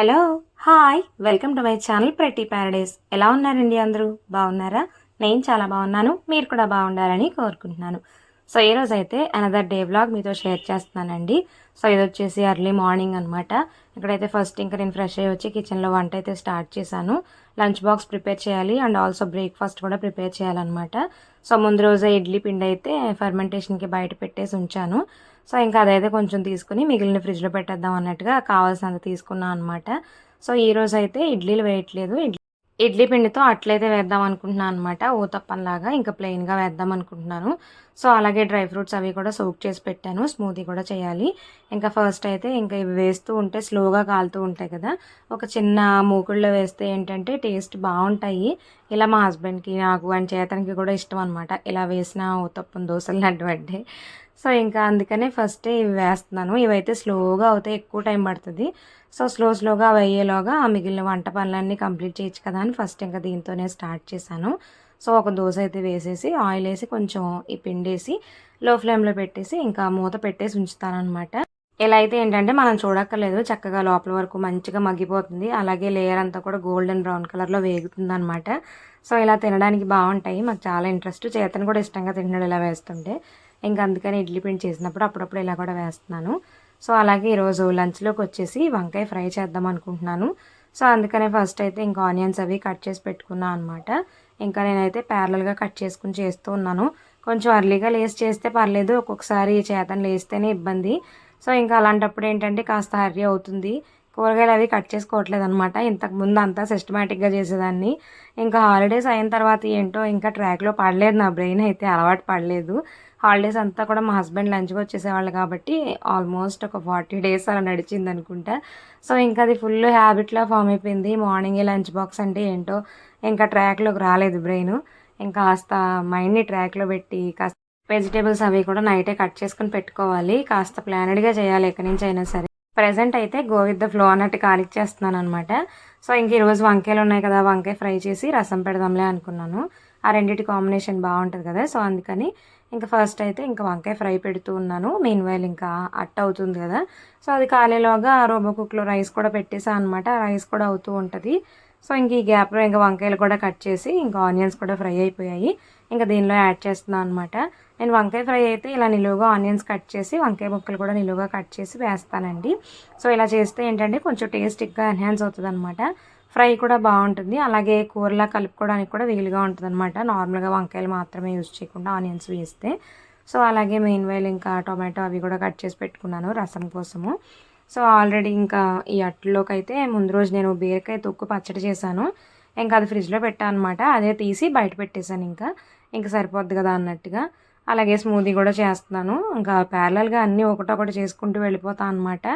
Hello hi welcome to my channel Prathi paradise. ఎలా ఉన్నారండి అందరూ? బాగున్నారా? నేను చాలా బాగున్నాను. మీరు కూడా బాగుండాలని కోరుకుంటున్నాను. సో ఈ రోజు అయితే అనదర్ డే వ్లాగ్ మీతో షేర్ చేస్తున్నానండి. సో ఇది వచ్చేసి ఎర్లీ మార్నింగ్ అనమాట ఇక్కడైతే ఫస్ట్ ఇంకా నేను ఫ్రెష్ అయ్యి వచ్చి కిచెన్లో వంట అయితే స్టార్ట్ చేశాను. లంచ్ బాక్స్ ప్రిపేర్ చేయాలి అండ్ ఆల్సో బ్రేక్ఫాస్ట్ కూడా ప్రిపేర్ చేయాలన్నమాట. సో ముందు రోజే ఇడ్లీ పిండి అయితే ఫర్మెంటేషన్కి బయట పెట్టేసి ఉంచాను. సో ఇంకా అదైతే కొంచెం తీసుకుని మిగిలిన ఫ్రిడ్జ్లో పెట్టేద్దాం అన్నట్టుగా కావాల్సినంత తీసుకున్నాను అనమాట సో ఈ రోజు అయితే ఇడ్లీలు వేయట్లేదు. ఇడ్లీ ఇడ్లీ పిండితో అట్లయితే వేద్దాం అనుకుంటున్నాను అనమాట ఊతప్పంలాగా ఇంకా ప్లెయిన్గా వేద్దాం అనుకుంటున్నాను. సో అలాగే డ్రై ఫ్రూట్స్ అవి కూడా సోక్ చేసి పెట్టాను. స్మూతీ కూడా చేయాలి. ఇంకా ఫస్ట్ అయితే ఇంకా ఇవి వేస్తూ ఉంటే స్లోగా కాలుతూ ఉంటాయి కదా. ఒక చిన్న మూకుళ్ళలో వేస్తే ఏంటంటే టేస్ట్ బాగుంటాయి. ఇలా మా హస్బెండ్కి నాకు అండ్ చేతనికి కూడా ఇష్టం అనమాట ఇలా వేసిన ఊతప్పం దోశలు అటువంటి సో ఇంకా అందుకనే ఫస్ట్ ఇవి వేస్తున్నాను. ఇవైతే స్లోగా అవుతాయి ఎక్కువ టైం పడుతుంది. సో స్లో స్లోగా అవి అయ్యేలోగా మిగిలిన వంట పనులన్నీ కంప్లీట్ చేయొచ్చు కదా అని ఫస్ట్ ఇంకా దీంతోనే స్టార్ట్ చేశాను. సో ఒక దోశ అయితే వేసేసి ఆయిల్ వేసి కొంచెం ఈ పిండేసి లో ఫ్లేమ్లో పెట్టేసి ఇంకా మూత పెట్టేసి ఉంచుతానమాట ఇలా అయితే ఏంటంటే మనం చూడక్కర్లేదు చక్కగా లోపల వరకు మంచిగా మగ్గిపోతుంది. అలాగే లేయర్ అంతా కూడా గోల్డెన్ బ్రౌన్ కలర్లో వేగుతుంది అనమాట సో ఇలా తినడానికి బాగుంటాయి. మాకు చాలా ఇంట్రెస్ట్ చేతను కూడా ఇష్టంగా తింటున్నాడు ఇలా వేస్తుంటే. ఇంకా అందుకని ఇడ్లీ పిండి చేసినప్పుడు అప్పుడప్పుడు ఇలా కూడా వేస్తున్నాను. సో అలాగే ఈరోజు లంచ్లోకి వచ్చేసి వంకాయ ఫ్రై చేద్దాం అనుకుంటున్నాను. సో అందుకనే ఫస్ట్ అయితే ఇంకా ఆనియన్స్ అవి కట్ చేసి పెట్టుకున్నాను అనమాట ఇంకా నేనైతే ప్యారలల్గా కట్ చేసుకుని చేస్తూ ఉన్నాను. కొంచెం అర్లీగా లేసి చేస్తే పర్లేదు ఒక్కొక్కసారి చేతను లేస్తేనే ఇబ్బంది. సో ఇంకా అలాంటప్పుడు ఏంటంటే కాస్త హర్రీ అవుతుంది. కూరగాయలు అవి కట్ చేసుకోవట్లేదు అనమాట ఇంతకు ముందు అంతా సిస్టమేటిక్గా చేసేదాన్ని. ఇంకా హాలిడేస్ అయిన తర్వాత ఏంటో ఇంకా ట్రాక్లో పడలేదు నా బ్రెయిన్ అయితే అలవాటు పడలేదు. హాలిడేస్ అంతా కూడా మా హస్బెండ్ లంచ్కి వచ్చేసేవాళ్ళు కాబట్టి ఆల్మోస్ట్ ఒక ఫార్టీ డేస్ అలా నడిచింది అనుకుంటా. సో ఇంకా అది ఫుల్ హ్యాబిట్లా ఫామ్ అయిపోయింది. మార్నింగే లంచ్ బాక్స్ అంటే ఏంటో ఇంకా ట్రాక్లోకి రాలేదు బ్రెయిన్. ఇంకా కాస్త మైండ్ని ట్రాక్లో పెట్టి కాస్త వెజిటేబుల్స్ అవి కూడా నైటే కట్ చేసుకుని పెట్టుకోవాలి. కాస్త ప్లానెడ్గా చేయాలి ఎక్కడి నుంచి అయినా సరే. ప్రజెంట్ అయితే గో విత్ ద ఫ్లో అన్నట్టు కాలిచ్చేస్తున్నాను అనమాట సో ఇంక ఈరోజు వంకాయలు ఉన్నాయి కదా వంకాయ ఫ్రై చేసి రసం పెడదాంలే అనుకున్నాను. ఆ రెండింటి కాంబినేషన్ బాగుంటుంది కదా సో అందుకని ఇంకా ఫస్ట్ అయితే ఇంకా వంకాయ ఫ్రై పెడుతూ ఉన్నాను. మెయిన్ వైల్ ఇంకా అట్ట అవుతుంది కదా. సో అది కాలేలోగా రోబో కుక్లో రైస్ కూడా పెట్టేసా అనమాట రైస్ కూడా అవుతూ ఉంటుంది. సో ఇంక ఈ గ్యాప్లో ఇంకా వంకాయలు కూడా కట్ చేసి ఇంకా ఆనియన్స్ కూడా ఫ్రై అయిపోయాయి. ఇంకా దీనిలో యాడ్ చేస్తున్నాను అనమాట నేను వంకాయ ఫ్రై అయితే ఇలా నిలువుగా ఆనియన్స్ కట్ చేసి వంకాయ ముక్కలు కూడా నిలువుగా కట్ చేసి వేస్తానండి. సో ఇలా చేస్తే ఏంటంటే కొంచెం టేస్టిక్గా ఎన్హాన్స్ అవుతుంది అనమాట ఫ్రై కూడా బాగుంటుంది. అలాగే కూరలా కలుపుకోవడానికి కూడా వీలుగా ఉంటుంది అనమాట నార్మల్గా వంకాయలు మాత్రమే యూజ్ చేయకుండా ఆనియన్స్ వేస్తే. సో అలాగే మెయిన్ వైల్ ఇంకా టొమాటో అవి కూడా కట్ చేసి పెట్టుకున్నాను రసం కోసము. సో ఆల్రెడీ ఇంకా ఈ అట్లలోకి అయితే ముందు రోజు నేను బీరకాయ తొక్కు పచ్చడి చేశాను. ఇంకా అది ఫ్రిడ్జ్లో పెట్టాను అనమాట అదే తీసి బయట పెట్టేశాను ఇంకా. ఇంకా సరిపోద్ది కదా అన్నట్టుగా. అలాగే స్మూదీ కూడా చేస్తున్నాను. ఇంకా ప్యారలల్గా అన్నీ ఒకటొకటి చేసుకుంటూ వెళ్ళిపోతాను అనమాట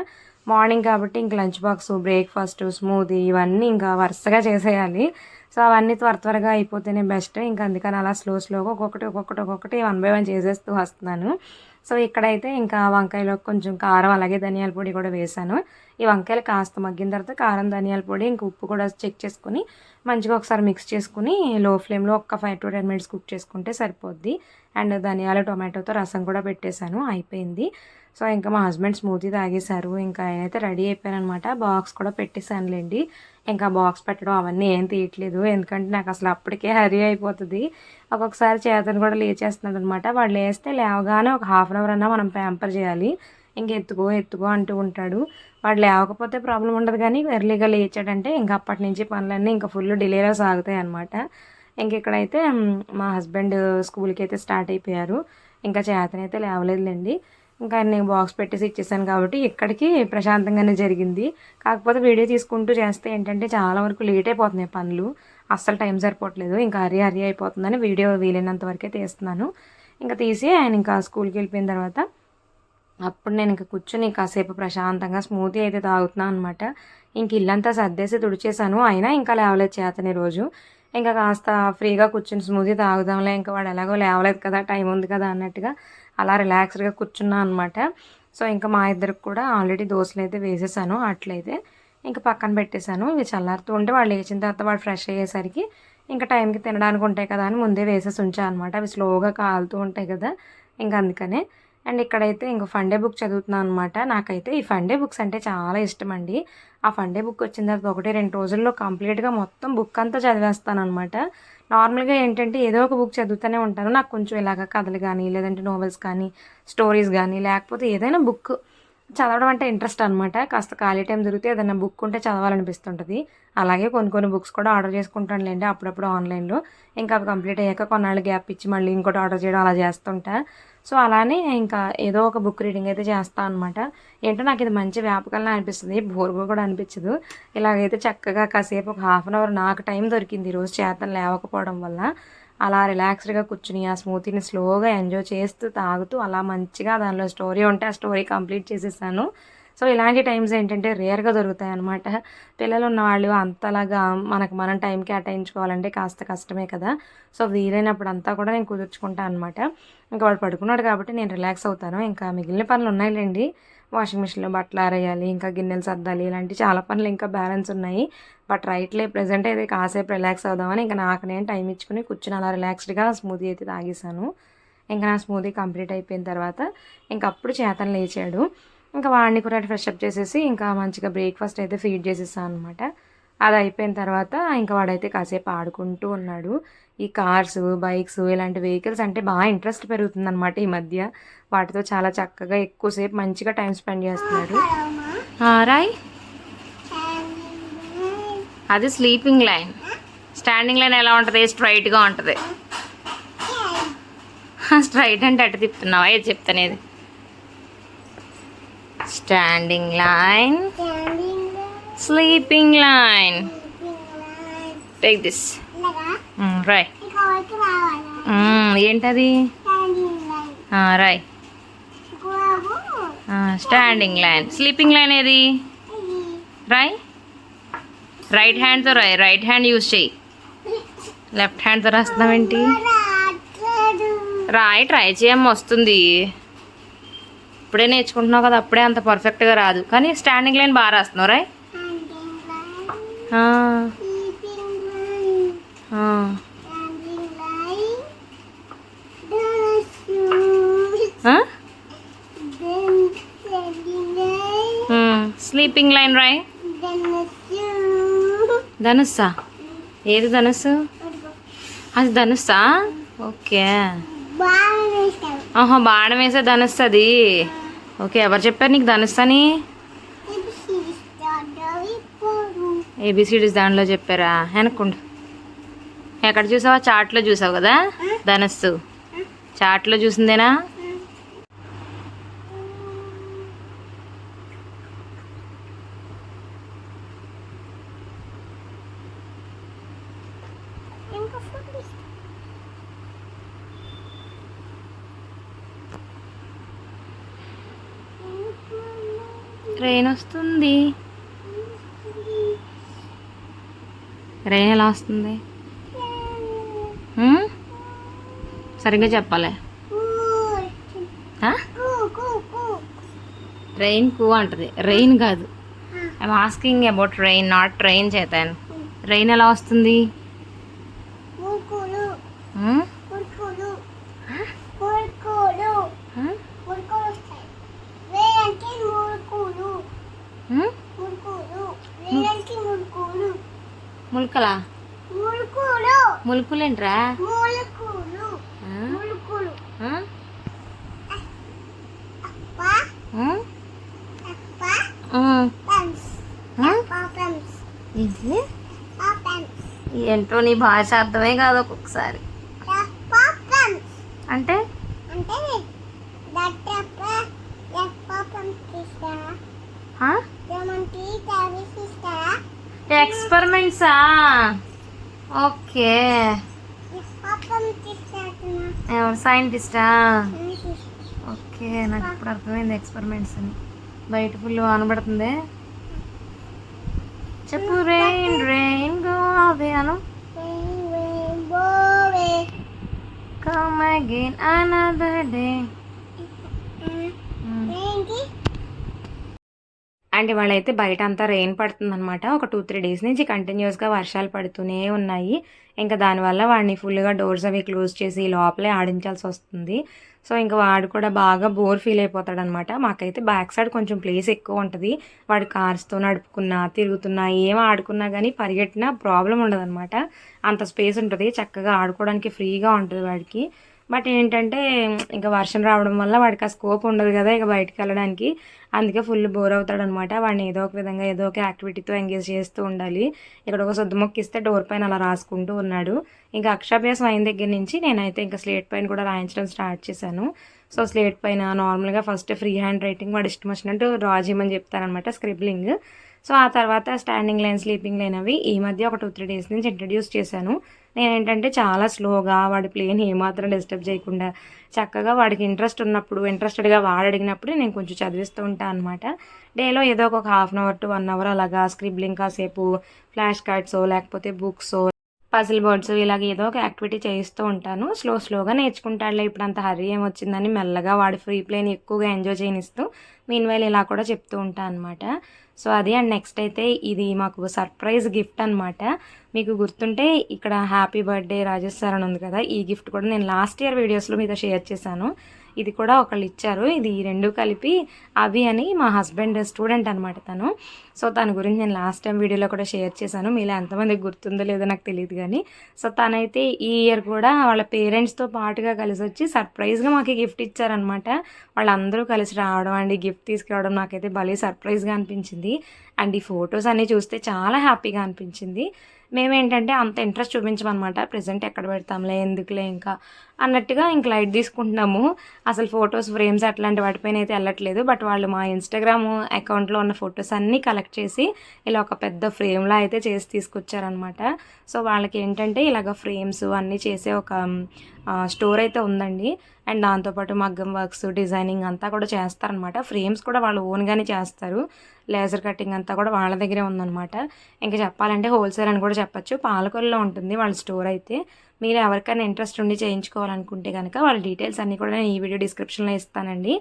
మార్నింగ్ కాబట్టి ఇంక లంచ్ బాక్స్ బ్రేక్ఫాస్ట్ స్మూదీ ఇవన్నీ ఇంకా వరుసగా చేసేయాలి. సో అవన్నీ త్వర త్వరగా అయిపోతేనే బెస్ట్. ఇంకా అందుకని అలా స్లో స్లోగా ఒక్కొక్కటి ఒక్కొక్కటి ఒక్కొక్కటి వన్ బై వన్ చేసేస్తూ వస్తున్నాను. సో ఇక్కడైతే ఇంకా వంకాయలో కొంచెం కారం అలాగే ధనియాల పొడి కూడా వేసాను. ఈ వంకాయలు కాస్త మగ్గిన తర్వాత కారం ధనియాల పొడి ఇంకా ఉప్పు కూడా చెక్ చేసుకుని మంచిగా ఒకసారి మిక్స్ చేసుకుని లో ఫ్లేమ్లో ఒక five to ten minutes cook చేసుకుంటే సరిపోద్ది. అండ్ ధనియాల టొమాటోతో రసం కూడా పెట్టేశాను అయిపోయింది. సో ఇంకా మా హస్బెండ్ స్మూతీ తాగేశారు ఇంకా ఆయనైతే రెడీ అయిపోయారనమాట బాక్స్ కూడా పెట్టేశానులేండి. ఇంకా బాక్స్ పెట్టడం అవన్నీ ఏం తీయట్లేదు. ఎందుకంటే నాకు అసలు అప్పటికే హరీ అయిపోతుంది. ఒక్కొక్కసారి చేతను కూడా లేచేస్తున్నాడు అనమాట వాడు లేస్తే లేవగానే ఒక హాఫ్ అన్ అవర్ అన్నా మనం ప్యాంపర్ చేయాలి. ఇంక ఎత్తుకో ఎత్తుకో అంటూ ఉంటాడు. వాడు లేవకపోతే ప్రాబ్లం ఉండదు కానీ ఎర్లీగా లేచాడంటే ఇంకా అప్పటి నుంచి పనులన్నీ ఇంకా ఫుల్ డిలేలో సాగుతాయి అనమాట ఇంక ఇక్కడైతే మా హస్బెండ్ స్కూల్కి అయితే స్టార్ట్ అయిపోయారు. ఇంకా చేతనైతే లేవలేదులేండి. ఇంకా నేను బాక్స్ పెట్టేసి ఇచ్చేసాను కాబట్టి ఇక్కడికి ప్రశాంతంగానే జరిగింది. కాకపోతే వీడియో తీసుకుంటూ చేస్తే ఏంటంటే చాలా వరకు లేట్ అయిపోతున్నాయి పనులు. అస్సలు టైం సరిపోవట్లేదు. ఇంకా హరి హరి అయిపోతుందని వీడియో వీలైనంత వరకే తీస్తున్నాను. ఇంకా తీసి ఆయన ఇంకా స్కూల్కి వెళ్ళిపోయిన తర్వాత అప్పుడు నేను ఇంకా కూర్చొని కాసేపు ప్రశాంతంగా స్మూతీ అయితే తాగుతున్నాను అనమాట ఇంక ఇల్లంతా సర్దేసి తుడిచేసాను అయినా ఇంకా లేవలేదు చేతని రోజు. ఇంకా కాస్త ఫ్రీగా కూర్చుని స్మూతీ తాగుదాంలే ఇంకా వాడు ఎలాగో లేవలేదు కదా టైం ఉంది కదా అన్నట్టుగా అలా రిలాక్స్డ్గా కూర్చున్నా అనమాట సో ఇంకా మా ఇద్దరికి కూడా ఆల్రెడీ దోశలు అయితే వేసేసాను అట్లయితే ఇంకా పక్కన పెట్టేశాను. ఇవి చల్లారుతూ ఉంటే వాళ్ళు లేచిన తర్వాత వాడు ఫ్రెష్ అయ్యేసరికి ఇంకా టైంకి తినడానికి ఉంటాయి కదా అని ముందే వేసేసి ఉంచా అనమాట అవి స్లోగా కాలుతూ ఉంటాయి కదా ఇంకా అందుకనే. అండ్ ఇక్కడైతే ఇంకో ఫండే బుక్ చదువుతున్నాను అనమాట నాకైతే ఈ ఫండే బుక్స్ అంటే చాలా ఇష్టం అండి ఆ ఫండే బుక్ వచ్చిన తర్వాత ఒకటి రెండు రోజుల్లో కంప్లీట్గా మొత్తం బుక్ అంతా చదివేస్తాను అనమాట నార్మల్గా ఏంటంటే ఏదో ఒక బుక్ చదువుతూనే ఉంటాను. నాకు కొంచెం ఇలాగ కథలు కానీ లేదంటే నోవెల్స్ కానీ స్టోరీస్ కానీ లేకపోతే ఏదైనా బుక్ చదవడం అంటే ఇంట్రెస్ట్ అనమాట కాస్త ఖాళీ టైం దొరికితే ఏదైనా బుక్ ఉంటే చదవాలనిపిస్తుంటుంది. అలాగే కొన్ని కొన్ని బుక్స్ కూడా ఆర్డర్ చేసుకుంటాను లేండి అప్పుడప్పుడు ఆన్లైన్లో. ఇంకా అవి కంప్లీట్ అయ్యాక కొన్నాళ్ళు గ్యాప్ ఇచ్చి మళ్ళీ ఇంకోటి ఆర్డర్ చేయడం అలా చేస్తుంటా. సో అలానే ఇంకా ఏదో ఒక బుక్ రీడింగ్ అయితే చేస్తాను అనమాట ఏంటో నాకు ఇది మంచి వ్యాపకంలా అనిపిస్తుంది. బోర్గా కూడా అనిపించదు. ఇలాగైతే చక్కగా కాసేపు ఒక హాఫ్ అన్ అవర్ నాకు టైం దొరికింది ఈరోజు చేతను లేవకపోవడం వల్ల. అలా రిలాక్స్డ్గా కూర్చుని ఆ స్మూతీని స్లోగా ఎంజాయ్ చేస్తూ తాగుతూ అలా మంచిగా దానిలో స్టోరీ ఉంటే ఆ స్టోరీ కంప్లీట్ చేసేసాను. సో ఇలాంటి టైమ్స్ ఏంటంటే రేర్గా దొరుకుతాయి అనమాట పిల్లలు ఉన్న వాళ్ళు అంతలాగా మనకు మనం టైం కేటాయించుకోవాలంటే కాస్త కష్టమే కదా. సో వీలైనప్పుడు అంతా కూడా నేను కుదుర్చుకుంటాను అనమాట ఇంకా వాడు పడుకున్నాడు కాబట్టి నేను రిలాక్స్ అవుతాను. ఇంకా మిగిలిన పనులు ఉన్నాయిలేండి. వాషింగ్ మిషన్లో బట్టలు ఆరేయాలి ఇంకా గిన్నెలు సర్దాలి ఇలాంటి చాలా పనులు ఇంకా బ్యాలెన్స్ ఉన్నాయి. బట్ రైట్లే ప్రజెంట్ అయితే కాసేపు రిలాక్స్ అవుదామని ఇంకా నాకు నేను టైం ఇచ్చుకుని కూర్చుని అలా రిలాక్స్డ్గా స్మూదీ అయితే తాగేసాను ఇంకా నా స్మూదీ కంప్లీట్ అయిపోయిన తర్వాత ఇంకా అప్పుడు చేతను లేచాడు. ఇంకా వాడిని కూడా ఫ్రెష్ అప్ చేసేసి ఇంకా మంచిగా బ్రేక్ఫాస్ట్ అయితే ఫీడ్ చేసేసాను అనమాట అది అయిపోయిన తర్వాత ఇంకా వాడైతే కాసేపు ఆడుకుంటూ ఉన్నాడు. ఈ కార్స్ బైక్స్ ఇలాంటి వెహికల్స్ అంటే బాగా ఇంట్రెస్ట్ పెరుగుతుంది అనమాట ఈ మధ్య. వాటితో చాలా చక్కగా ఎక్కువసేపు మంచిగా టైం స్పెండ్ చేస్తున్నాడు. రాయ్. అది స్లీపింగ్ లైన్. స్టాండింగ్ లైన్ ఎలా ఉంటుంది? స్ట్రైట్గా ఉంటుంది. స్ట్రైట్ అంటే అటు తిప్పుతున్నావా? ఏది చెప్తానేది? Standing line. Sleeping line take this Roy ఏంటది? రాయ్ స్టాండింగ్ లైన్ స్లీపింగ్ లైన్ ఏది? రాయ్ రైట్ హ్యాండ్తో రాయ్ రైట్ హ్యాండ్ యూజ్ చేయి. లెఫ్ట్ హ్యాండ్తో రాస్తున్నావేంటి రాయ్ ట్రై చేయమ్మ వస్తుంది. ఇప్పుడే నేర్చుకుంటున్నావు కదా అప్పుడే అంత పర్ఫెక్ట్గా రాదు. కానీ స్టాండింగ్ లైన్ బాగా రాస్తున్నావు రాయ్ స్లీపింగ్ లైన్ రాయ్ ధనుస్సా? ఏది ధనుస్సు? అది ధనుస్సా? ఓకే. ఆహా బాణం వేసే ధనుస్సు అది ఓకే ఎవరు చెప్పారు నీకు ధనుస్సు అని ఏబిసిడీస్ దానిలో చెప్పారా? వెనక్కుండు. ఎక్కడ చూసావా? చాట్లో చూసావు కదా? ధనస్సు. చాట్లో చూసిందేనా? ట్రైన్ వస్తుంది. ట్రైన్ ఎలా వస్తుంది? సరిగ్గా చెప్పాలి. ట్రైన్ కూ అంటది. రెయిన్ కాదు. I'm asking about train not train చేతాను train ఎలా వస్తుంది? హ్మ్? ములకలా? ములుకులేంట్రా? ఏంటి? ఏంటో నీ భాష అర్థమే కాదు ఒక్కొక్కసారి. అంటే? అంటే ఎక్స్పెరిమెంట్సా ఓకే. ఎవరు? సైంటిస్టా? ఓకే నాకు ఇప్పుడు అర్థమైంది ఎక్స్పెరిమెంట్స్ అని. బయట ఫుల్ అనబడుతుంది చెప్పు రెయిన్ రెయిన్ గో అవే అను. కమ్ అగైన్ అనదర్ డే ఏంటి అండ్ వాళ్ళైతే బయట అంతా రెయిన్ పడుతుందన్నమాట. ఒక టూ త్రీ డేస్ నుంచి కంటిన్యూస్గా వర్షాలు పడుతూనే ఉన్నాయి. ఇంకా దానివల్ల వాడిని ఫుల్గా డోర్స్ అవి క్లోజ్ చేసి లోపలే ఆడించాల్సి వస్తుంది. సో ఇంకా వాడు కూడా బాగా బోర్ ఫీల్ అయిపోతాడు అనమాట మాకైతే బ్యాక్ సైడ్ కొంచెం ప్లేస్ ఎక్కువ ఉంటుంది. వాడు కార్స్తో నడుపుకున్నా తిరుగుతున్నా ఏం ఆడుకున్నా కానీ పరిగెట్టినా ప్రాబ్లం ఉండదు అంత స్పేస్ ఉంటుంది. చక్కగా ఆడుకోవడానికి ఫ్రీగా ఉంటుంది వాడికి. బట్ ఏంటంటే ఇంకా వర్షం రావడం వల్ల వాడికి ఆ స్కోప్ ఉండదు కదా ఇక బయటికి వెళ్ళడానికి. అందుకే ఫుల్ బోర్ అవుతాడు అనమాట వాడిని ఏదో ఒక విధంగా ఏదో ఒక యాక్టివిటీతో ఎంగేజ్ చేస్తూ ఉండాలి. ఇక్కడ ఒక సొద్దు మొక్క ఇస్తే డోర్ పైన అలా రాసుకుంటూ ఉన్నాడు. ఇంకా అక్షరాభ్యాసం అయిన దగ్గర నుంచి నేనైతే ఇంకా స్లేట్ పైన కూడా రాయించడం స్టార్ట్ చేశాను. సో స్లేట్ పైన నార్మల్గా ఫస్ట్ ఫ్రీ హ్యాండ్ రైటింగ్ వాడు ఇష్టం వచ్చినట్టు డ్రా చేయమని చెప్తారనమాట స్క్రిబ్లింగ్. సో ఆ తర్వాత స్టాండింగ్ లైన్ స్లీపింగ్ లైన్ అవి ఈ మధ్య ఒక టూ త్రీ డేస్ నుంచి ఇంట్రడ్యూస్ చేశాను. నేనేంటంటే చాలా స్లోగా వాడి ప్లేన్ ఏమాత్రం డిస్టర్బ్ చేయకుండా చక్కగా వాడికి ఇంట్రెస్ట్ ఉన్నప్పుడు ఇంట్రెస్టెడ్గా వాడు అడిగినప్పుడు నేను కొంచెం చదివిస్తూ ఉంటాను అనమాట డేలో ఏదో ఒక half an hour to one hour అలాగా స్క్రిబ్లింగ్ కాసేపు ఫ్లాష్ కార్డ్స్ లేకపోతే బుక్స్ పజిల్ బోర్డ్స్ ఇలాగ ఏదో ఒక యాక్టివిటీ చేయిస్తూ ఉంటాను. స్లో స్లోగా నేర్చుకుంటాడులే ఇప్పుడు అంత హర్రీ ఏమొచ్చిందని మెల్లగా వాడి ఫ్రీ ప్లేని ఎక్కువగా ఎంజాయ్ చేయనిస్తూ మీన్వైల్ ఇలా కూడా చెప్తూ ఉంటాను అనమాట సో అది అండ్ నెక్స్ట్ అయితే ఇది మాకు సర్ప్రైజ్ గిఫ్ట్ అనమాట మీకు గుర్తుంటే ఇక్కడ హ్యాపీ బర్త్డే రాజేష్ సార్ అని ఉంది కదా ఈ గిఫ్ట్ కూడా నేను లాస్ట్ ఇయర్ వీడియోస్లో మీతో షేర్ చేశాను. ఇది కూడా ఒకళ్ళు ఇచ్చారు. ఇది ఈ రెండు కలిపి అవి అని మా హస్బెండ్ స్టూడెంట్ అనమాట తను. సో తన గురించి నేను లాస్ట్ టైం వీడియోలో కూడా షేర్ చేశాను. మీలో ఎంతమందికి గుర్తుందో లేదో నాకు తెలియదు కానీ. సో తనైతే ఈ ఇయర్ కూడా వాళ్ళ పేరెంట్స్తో పాటుగా కలిసి వచ్చి సర్ప్రైజ్గా మాకు గిఫ్ట్ ఇచ్చారనమాట వాళ్ళందరూ కలిసి రావడం అండ్ గిఫ్ట్ తీసుకురావడం నాకైతే భలే సర్ప్రైజ్గా అనిపించింది. అండ్ ఈ ఫొటోస్ అన్నీ చూస్తే చాలా హ్యాపీగా అనిపించింది. మేమేంటంటే అంత ఇంట్రెస్ట్ చూపించమన్నమాట. ప్రజెంట్ ఎక్కడ పెడతాంలే ఎందుకులే ఇంకా అన్నట్టుగా ఇంక లైట్ తీసుకుంటున్నాము. అసలు ఫొటోస్ ఫ్రేమ్స్ అట్లాంటి వాటిపైన అయితే వెళ్ళట్లేదు. బట్ వాళ్ళు మా ఇన్స్టాగ్రామ్ అకౌంట్లో ఉన్న ఫొటోస్ అన్నీ కలెక్ట్ చేసి ఇలా ఒక పెద్ద ఫ్రేమ్లా అయితే చేసి తీసుకొచ్చారనమాట సో వాళ్ళకి ఏంటంటే ఇలాగ ఫ్రేమ్స్ అన్నీ చేసే ఒక స్టోర్ అయితే ఉందండి. అండ్ దాంతోపాటు మగ్గం వర్క్స్ డిజైనింగ్ అంతా కూడా చేస్తారనమాట. ఫ్రేమ్స్ కూడా వాళ్ళు ఓన్గానే చేస్తారు. లేజర్ కటింగ్ అంతా కూడా వాళ్ళ దగ్గరే ఉందన్నమాట ఇంకా చెప్పాలంటే హోల్సేల్ అని కూడా చెప్పచ్చు. పాలకొల్లో ఉంటుంది వాళ్ళ స్టోర్ అయితే. మీరు ఎవరికైనా ఇంట్రెస్ట్ ఉండి చేయించుకోవాలనుకుంటే కనుక వాళ్ళ డీటెయిల్స్ అన్నీ కూడా నేను ఈ వీడియో డిస్క్రిప్షన్లో ఇస్తానండి.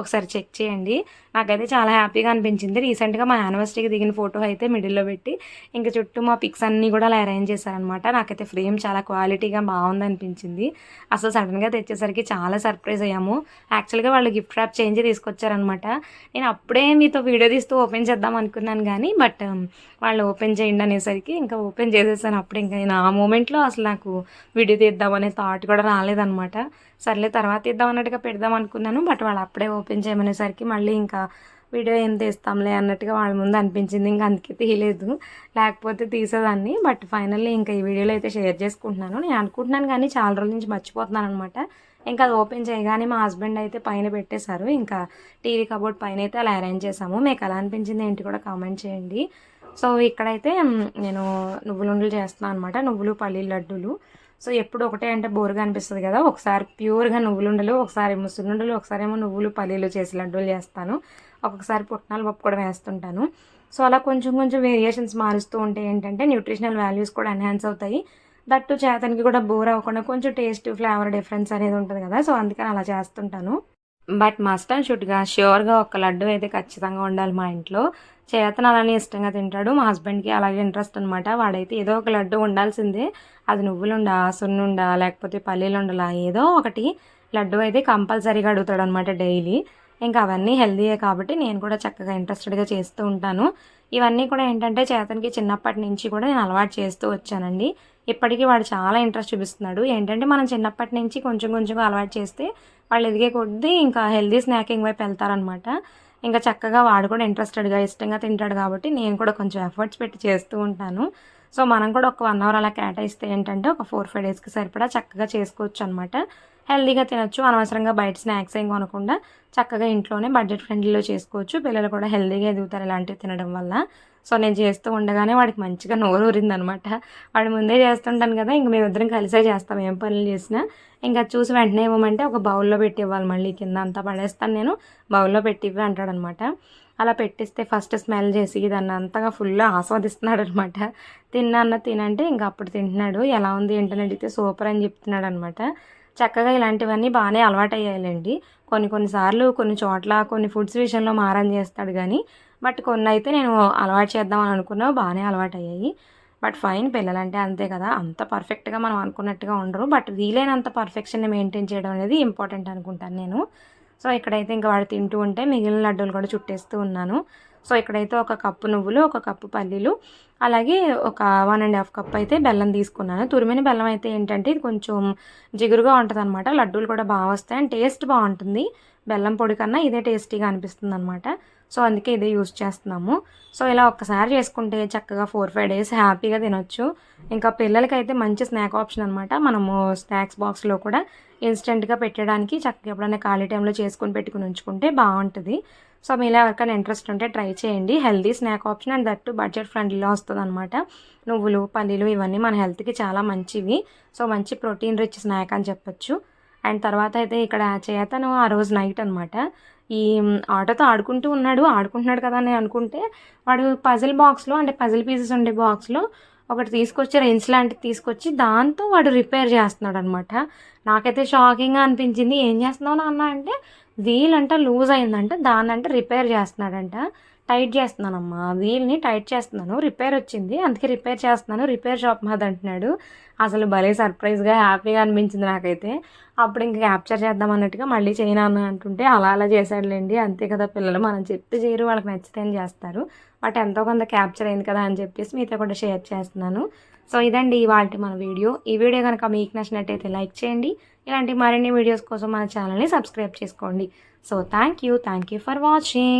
ఒకసారి చెక్ చేయండి. నాకైతే చాలా హ్యాపీగా అనిపించింది. రీసెంట్గా మా యానివర్సరీకి దిగిన ఫోటో అయితే మిడిల్లో పెట్టి ఇంకా చుట్టూ మా పిక్స్ అన్నీ కూడా అలా అరేంజ్ చేశారనమాట. నాకైతే ఫ్రేమ్ చాలా క్వాలిటీగా బాగుంది అనిపించింది. అసలు సడన్గా తెచ్చేసరికి చాలా సర్ప్రైజ్ అయ్యాము. యాక్చువల్గా వాళ్ళు గిఫ్ట్ ర్యాప్ చేంజ్ తీసుకొచ్చారనమాట. నేను అప్పుడే మీతో వీడియో తీస్తూ ఓపెన్ చేద్దాం అనుకున్నాను కానీ బట్ వాళ్ళు ఓపెన్ చేయండి అనేసరికి ఇంకా ఓపెన్ చేసేసాను. అప్పుడు ఇంకా నేను ఆ మూమెంట్లో అసలు నాకు వీడియో తీద్దామనే థాట్ కూడా రాలేదనమాట. సర్లే తర్వాత ఇద్దాం అన్నట్టుగా పెడదాం అనుకున్నాను బట్ వాళ్ళు అప్పుడే ఓపెన్ చేయమనేసరికి మళ్ళీ ఇంకా వీడియో ఏం తీస్తాంలే అన్నట్టుగా వాళ్ళ ముందు అనిపించింది ఇంకా అందుకే తీయలేదు. లేకపోతే తీసేదాన్ని బట్ ఫైనల్లీ ఇంకా ఈ వీడియోలో అయితే షేర్ చేసుకుంటున్నాను. నేను అనుకుంటున్నాను కానీ చాలా రోజుల నుంచి మర్చిపోతున్నాను అనమాట ఇంకా అది ఓపెన్ చేయగానే మా హస్బెండ్ అయితే పైన పెట్టేశారు ఇంకా టీవీ కబోర్డ్ పైన అయితే అలా అరేంజ్ చేసాము మీకు ఎలా అనిపించింది ఏంటి కూడా కామెంట్ చేయండి. సో ఇక్కడైతే నేను నువ్వులుండలు చేస్తున్నాను అనమాట నువ్వులు పల్లీలు లడ్డూలు. సో ఎప్పుడు ఒకటే అంటే బోర్గా అనిపిస్తుంది కదా. ఒకసారి ప్యూర్గా నువ్వులుండలు ఒకసారి ఏమో సున్నుండలు ఒకసారి ఏమో నువ్వులు పల్లీలు చేసి లడ్డూలు చేస్తాను. ఒక్కొక్కసారి పుట్నాలు పప్పు కూడా వేస్తుంటాను. సో అలా కొంచెం కొంచెం వేరియేషన్స్ మారుస్తూ ఉంటే ఏంటంటే న్యూట్రిషనల్ వాల్యూస్ కూడా ఎన్హాన్స్ అవుతాయి. దట్టు చేతనికి కూడా బోర్ అవ్వకుండా కొంచెం టేస్ట్ ఫ్లేవర్ డిఫరెన్స్ అనేది ఉంటుంది కదా. సో అందుకని అలా చేస్తుంటాను. బట్ మస్ట్ అండ్ షుడ్గా ష్యూర్గా ఒక లడ్డు అయితే ఖచ్చితంగా ఉండాలి మా ఇంట్లో. చేతన అలానే ఇష్టంగా తింటాడు. మా హస్బెండ్కి అలాగే ఇంట్రెస్ట్ అనమాట వాడైతే ఏదో ఒక లడ్డు ఉండాల్సిందే అది నువ్వులుండా సున్నుండా లేకపోతే పల్లీలుండలా ఏదో ఒకటి లడ్డు అయితే కంపల్సరీగా అడుగుతాడు అనమాట డైలీ. ఇంకా అవన్నీ హెల్దీయే కాబట్టి నేను కూడా చక్కగా ఇంట్రెస్టెడ్గా చేస్తూ ఉంటాను. ఇవన్నీ కూడా ఏంటంటే చేతనికి చిన్నప్పటి నుంచి కూడా నేను అలవాటు చేస్తూ వచ్చానండి. ఇప్పటికీ వాడు చాలా ఇంట్రెస్ట్ చూపిస్తున్నాడు. ఏంటంటే మనం చిన్నప్పటి నుంచి కొంచెం కొంచెంగా అలవాటు చేస్తే వాళ్ళు ఎదిగే కొద్దీ ఇంకా హెల్దీ స్నాకింగ్ వైపు వెళ్తారనమాట ఇంకా చక్కగా వాడు కూడా ఇంట్రెస్టెడ్గా ఇష్టంగా తింటాడు కాబట్టి నేను కూడా కొంచెం ఎఫర్ట్స్ పెట్టి చేస్తూ ఉంటాను. సో మనం కూడా ఒక వన్ అవర్ అలా కేటాయిస్తే ఏంటంటే ఒక ఫోర్ ఫైవ్ డేస్కి సరిపడా చక్కగా చేసుకోవచ్చు అనమాట హెల్దీగా తినొచ్చు అనవసరంగా బయట స్నాక్స్ ఏం కొనకుండా చక్కగా ఇంట్లోనే బడ్జెట్ ఫ్రెండ్లీలో చేసుకోవచ్చు. పిల్లలు కూడా హెల్దీగా ఎదుగుతారు ఇలాంటివి తినడం వల్ల. సో నేను చేస్తూ ఉండగానే వాడికి మంచిగా నోరు ఊరిందనమాట. వాడు ముందే చేస్తుంటాను కదా ఇంక మేమిద్దరం కలిసే చేస్తాం ఏం పనులు చేసినా. ఇంకా చూసి వెంటనే ఇవ్వమంటే ఒక బౌల్లో పెట్టి ఇవ్వాలి మళ్ళీ కింద అంతా పడేస్తాను నేను బౌల్లో పెట్టి ఇవ్వి అంటాడనమాట. అలా పెట్టిస్తే ఫస్ట్ స్మెల్ చేసి దాన్ని అంతగా ఫుల్ ఆస్వాదిస్తున్నాడు అనమాట తిన్నా తినంటే ఇంకా అప్పుడు తింటున్నాడు ఎలా ఉంది ఏంటని అడిగితే సూపర్ అని చెప్తున్నాడు అనమాట చక్కగా ఇలాంటివన్నీ బాగానే అలవాటు అయ్యాయండి కొన్ని కొన్నిసార్లు కొన్ని చోట్ల కొన్ని ఫుడ్స్ విషయంలో మారం చేస్తాడు కానీ బట్ కొన్ని అయితే నేను అలవాటు చేద్దామని అనుకున్నా బాగానే అలవాటు అయ్యాయి బట్ ఫైన్ పిల్లలంటే అంతే కదా. అంత పర్ఫెక్ట్గా మనం అనుకున్నట్టుగా ఉండరు. బట్ వీలైనంత పర్ఫెక్షన్ని మెయింటైన్ చేయడం అనేది ఇంపార్టెంట్ అనుకుంటాను నేను. సో ఇక్కడైతే ఇంకా వాడు తింటూ ఉంటే మిగిలిన లడ్డూలు కూడా చుట్టేస్తూ ఉన్నాను. సో ఇక్కడైతే ఒక కప్పు నువ్వులు ఒక కప్పు పల్లీలు అలాగే ఒక వన్ అండ్ హాఫ్ కప్ అయితే బెల్లం తీసుకున్నాను. తురిమిన బెల్లం అయితే ఏంటంటే ఇది కొంచెం జిగురుగా ఉంటుంది అనమాట లడ్డూలు కూడా బాగా వస్తాయి అండ్ టేస్ట్ బాగుంటుంది. బెల్లం పొడి కన్నా ఇదే టేస్టీగా అనిపిస్తుంది అనమాట సో అందుకే ఇదే యూస్ చేస్తున్నాము. సో ఇలా ఒక్కసారి చేసుకుంటే చక్కగా ఫోర్ ఫైవ్ డేస్ హ్యాపీగా తినొచ్చు. ఇంకా పిల్లలకైతే మంచి స్నాక్ ఆప్షన్ అనమాట మనము స్నాక్స్ బాక్స్లో కూడా ఇన్స్టెంట్గా పెట్టడానికి చక్కగా ఎప్పుడైనా ఖాళీ టైంలో చేసుకుని పెట్టుకుని ఉంచుకుంటే బాగుంటుంది. సో మీలో ఎవరికైనా ఇంట్రెస్ట్ ఉంటే ట్రై చేయండి. Healthy snack option and that budget ఫ్రెండ్లీలో వస్తుంది అనమాట నువ్వులు పల్లీలు ఇవన్నీ మన హెల్త్కి చాలా మంచివి. సో మంచి ప్రోటీన్ రిచ్ స్నాక్ అని చెప్పొచ్చు. అండ్ తర్వాత అయితే ఇక్కడ చేతను ఆ రోజు నైట్ అనమాట ఈ ఆటతో ఆడుకుంటూ ఉన్నాడు. ఆడుకుంటున్నాడు కదా అని అనుకుంటే వాడు పజిల్ బాక్స్లో అంటే పజిల్ పీసెస్ ఉండే బాక్స్లో ఒకటి తీసుకొచ్చి రెన్స్ లాంటిది తీసుకొచ్చి దాంతో వాడు రిపేర్ చేస్తున్నాడు అనమాట నాకైతే షాకింగ్గా అనిపించింది. ఏం చేస్తున్నావు నాన్న అంటే వీల్ అంట లూజ్ అయిందంట దాన్ని అంటే రిపేర్ చేస్తున్నాడంట. టైట్ చేస్తున్నానమ్మా వీల్ని టైట్ చేస్తున్నాను రిపేర్ వచ్చింది అందుకే రిపేర్ చేస్తున్నాను రిపేర్ షాప్ మాది అంటున్నాడు. అసలు భలే సర్ప్రైజ్గా హ్యాపీగా అనిపించింది నాకైతే. అప్పుడు ఇంకా క్యాప్చర్ చేద్దాం అన్నట్టుగా మళ్ళీ చేయను అన్న అంటుంటే అలా అలా చేశాడులేండి అంతే కదా పిల్లలు మనం చెప్తే చేయరు వాళ్ళకి నచ్చితే చేస్తారు. బట్ ఎంతో కొంత క్యాప్చర్ అయింది కదా అని చెప్పేసి మీతో కూడా షేర్ చేస్తున్నాను. సో ఇదండి ఇవాళ మన వీడియో. ఈ వీడియో కనుక మీకు నచ్చినట్టయితే లైక్ చేయండి. ఇలాంటి మరిన్ని వీడియోస్ కోసం మన ఛానల్ని సబ్స్క్రైబ్ చేసుకోండి. So thank you thank you for watching.